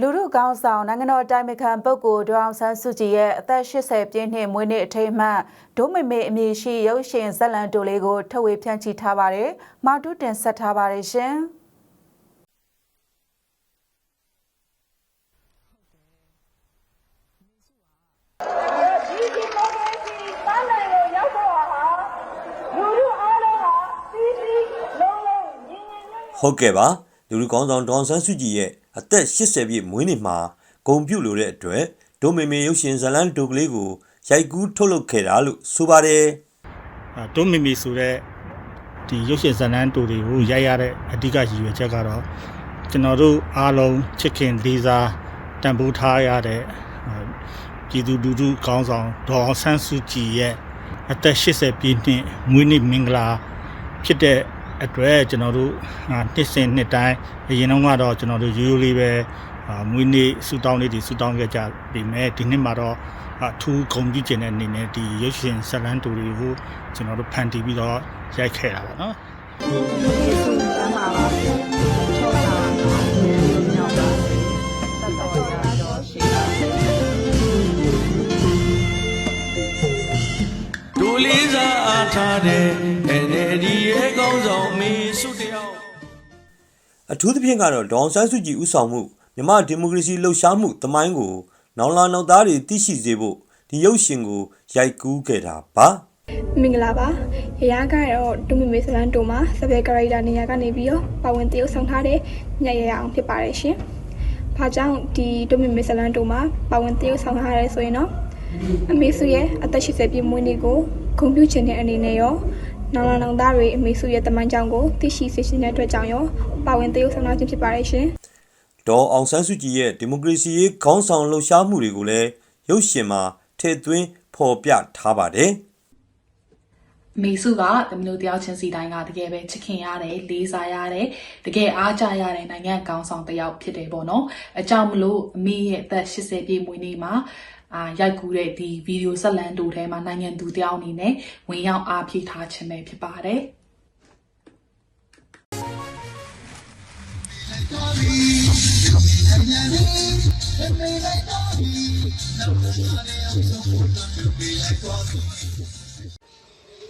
လူထုကောင်းဆောင်နိုင်ငံတော်အတိုင်ပင်ခံပုဂ္ဂိုလ်ဒေါအောင်ဆန်းစုကြည်ရဲ့အသက်80ပြည့်နှစ်မွေးနေ့အထိမ်းအမှတ်ဒိုးမေမေအမည်ရှိရုပ်ရှင်ဇက်လန်တိုလေးကိုထုတ်ဝေဖြန့်ချိထားပါတယ်။မောင်တုတင်ဆက်ထားပါတယ်ရှင်။ဒီဒီမိုကရေစီပန်းနိုင်ကိုရောက်ဖို့ဟာလူလူအားလုံးဟာစီးစီးလုံးလုံးညီညီညွတ်ညွတ်ဟုတ်ကဲ့ပါလူလူကောင်းဆောင်ဒေါန်ဆန်းစုကြည်ရဲ့ အသက်80ပြည့်မွေးနေ့မှာဂုံပြုလို့တဲ့အတွက်ဒိုမေမေရုပ်ရှင်ဇလန်ဒိုကလေးကိုရိုက်ကူးထုတ်လုပ်ခဲ့တာလို့ဆိုပါတယ်အာဒိုမီမီဆိုတဲ့ဒီရုပ်ရှင်ဇာတ်လမ်းတူတွေကိုရိုက်ရတဲ့အဓိကရည်ရွယ်ချက်ကတော့ကျွန်တော်တို့အားလုံးချစ်ခင်လေးစားတန်ဖိုးထားရတဲ့အာပြည်သူလူထုကောင်းဆောင်ဒေါ်အောင်ဆန်းစုကြည်ရဲ့အသက်80ပြည့်နှစ်မွေးနေ့မင်္ဂလာဖြစ်တဲ့ အတွက်ကျွန်တော်တို့အာနှစ်စဉ်နှစ်တိုင်းအရင်တုန်းကတော့ကျွန်တော်တို့ရိုးရိုးလေးပဲအာမွေးနေ့ဆူတောင်းလေးတွေဆူတောင်းခဲ့ကြပြီမဲ့ဒီနှစ်မှာတော့အထူးဂုဏ်ပြုခြင်းတဲ့အနေနဲ့ဒီရုပ်ရှင်ဇာတ်လမ်းတူတွေကိုကျွန်တော်တို့ဖန်တီးပြီးတော့ရိုက်ခဲ့တာပါနော် စားအားထားတဲ့ NLD ရဲ့ကောင်းဆောင်မေစုတယောက်အထူးသဖြင့်ကတော့ဒေါန်ဆန်းစုကြည်ဦးဆောင်မှုမြန်မာဒီမိုကရေစီလှုပ်ရှားမှုတမိုင်းကိုနောင်လာနောက်သားတွေသိရှိစေဖို့ဒီရုပ်ရှင်ကိုရိုက်ကူးခဲ့တာပါမင်္ဂလာပါရရကတော့ဒုမမေဆလန်တိုမှာစပယ်ကရိုက်တာနေရာကနေပြီးတော့ပါဝင်တရုပ်ဆောင်ထားတဲ့ညရရအောင်ဖြစ်ပါတယ်ရှင်။ဘာကြောင့်ဒီဒုမမေဆလန်တိုမှာပါဝင်တရုပ်ဆောင်ထားရဲဆိုရင်တော့ အမေစုရဲ့အသက်80ပြည့်မွေးနေ့ကိုဂုဏ်ပြုချင်တဲ့အနေနဲ့ရောနောင်လာနောင်သားတွေအမေစုရဲ့တမန်ကြောင့်ကိုသိရှိစေချင်တဲ့အတွက်ကြောင့်ရောပါဝင်တရုပ်ဆောင်ထားခြင်းဖြစ်ပါတယ်ရှင်။ဒေါ်အောင်ဆန်းစုကြည်ရဲ့ဒီမိုကရေစီရေးခေါင်းဆောင်လှုပ်ရှားမှုတွေကိုလည်းရုပ်ရှင်မှာထည့်သွင်းဖော်ပြထားပါတယ်အ မေစုကသမီးတို့တယောက်ချင်းစီတိုင်းကတကယ်ပဲချစ်ခင်ရတယ်လေးစားရတယ်တကယ်အားကြရတဲ့နိုင်ငံကောင်းဆောင်တစ်ယောက်ဖြစ်တယ်ပေါ့နော်အကြောင်းမလို့အမေရဲ့အသက်80ပြည့်မွေးနေ့မှာအာရိုက်ကူးတဲ့ဒီဗီဒီယိုဆက်လန်တူထဲမှာနိုင်ငံသူတယောက်အနေနဲ့ဝင်ရောက်အားဖြည့်ထားခြင်းပဲဖြစ်ပါတယ်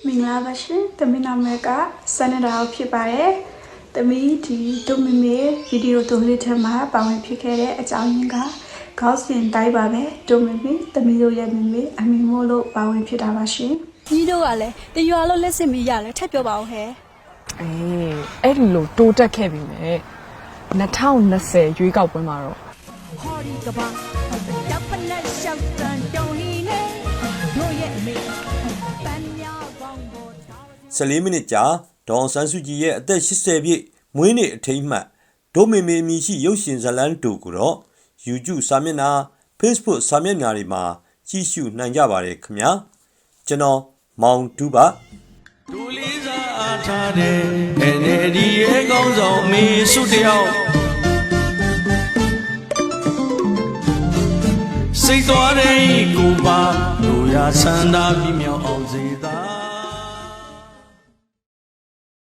မင်္ဂလာပါရှင်။တမီနာမဲကစနဒါအောင်ဖြစ်ပါတယ်။တမီဒီဒိုမီမေဗီဒီယိုတိုလေးထဲမှာပါဝင်ဖြစ်ခဲ့တဲ့အကြောင်းရင်းကခေါင်းစဉ်တိုင်းပါပဲဒိုမီမေတမီတို့ရဲ့မီမေအမီမိုးလို့ပါဝင်ဖြစ်တာပါရှင်။ကြီးတို့ကလည်းတရွာလုံးလက်စင်မီရတယ်ထပ်ပြောပါဦးဟဲ့အေးအဲ့ဒီလိုတိုးတက်ခဲ့ပြီမဲ့2020ရွေးကောက်ပွဲမှာတော့ဟောဒီကဘာတပ်ပနဲ့ရှောက်တန်တုံလီနဲ့တို့ရဲ့အမေပန်းညာပေါင်းပေါ်တောင်း 14မိနစ်ကြာဒေါန်ဆန်းစုကြည်ရဲ့အသက်80ပြည့်မွေးနေ့အထိမ်းအမှတ်ဒိုမေမေအမည်ရှိရုပ်ရှင်ဇာတ်လမ်းတူကိုတော့ YouTube စာမျက်နှာ Facebook စာမျက်နှာတွေမှာကြည့်ရှုနိုင်ကြပါတယ်ခင်ဗျာကျွန်တော်မောင်တူပါဒူလေးစားအားထားတဲ့ NLD ရဲ့ကောင်းဆောင်မေစုတယောက်စိတ်သွားတဲ့ကိုပါလူရဆန္ဒပြမြောက်အောင်စေ